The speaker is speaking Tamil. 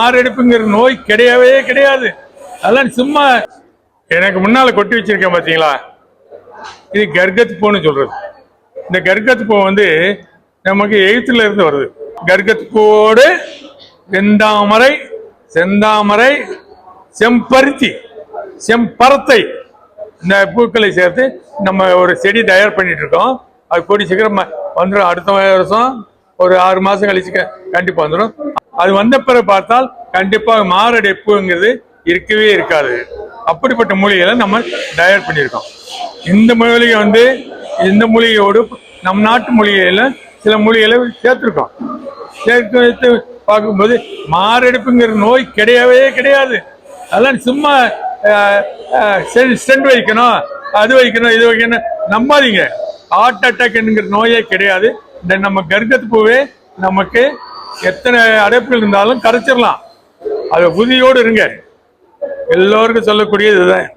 மாரடைப்புங்கிற நோய் கிடையவே கிடையாது. அதெல்லாம் சும்மா எனக்கு முன்னால கொட்டி வச்சிருக்கேன் பாத்தீங்களா? இது கர்கத் பூன்னு சொல்றது. இந்த கர்கத் பூ வந்து நமக்கு எயித்துல இருந்து வருது. கர்கத் பூவோடு செந்தாமரை செந்தாமரை செம்பருத்தி செம்பரத்தை இந்த பூக்களை சேர்த்து நம்ம ஒரு செடி தயார் பண்ணிட்டு இருக்கோம். அது கூடி சீக்கிரம் வந்துடும் அடுத்த வருஷம் ஒரு ஆறு மாசம் கழிச்சு கண்டிப்பாக கண்டிப்பா வந்துடும் அது வந்த பிறகு பார்த்தால் கண்டிப்பாக மாரடைப்புங்கிறது இருக்கவே இருக்காது. அப்படிப்பட்ட மூலிகைகளை நம்ம டயர் பண்ணியிருக்கோம். இந்த மூலிகை வந்து இந்த மூலிகையோடு நம் நாட்டு மொழிகளில் சில மூலிகைகளை சேர்த்துருக்கோம். சேர்த்து வைத்து பார்க்கும்போது மாரடைப்புங்கிற நோய் கிடையவே கிடையாது. அதெல்லாம் சும்மா ஸ்டெண்ட் வைக்கணும் அது வைக்கணும் இது வைக்கணும். நம்பாதீங்க. ஹார்ட் அட்டாக்ங்கிற நோயே கிடையாது. இந்த நம்ம கர்க்கத்து பூவே நமக்கு எத்தனை அடைப்புகள் இருந்தாலும் கரைச்சிடலாம் அது உறுதியோடு இருங்க. எல்லோருக்கும் சொல்லக்கூடியது இதுதான்.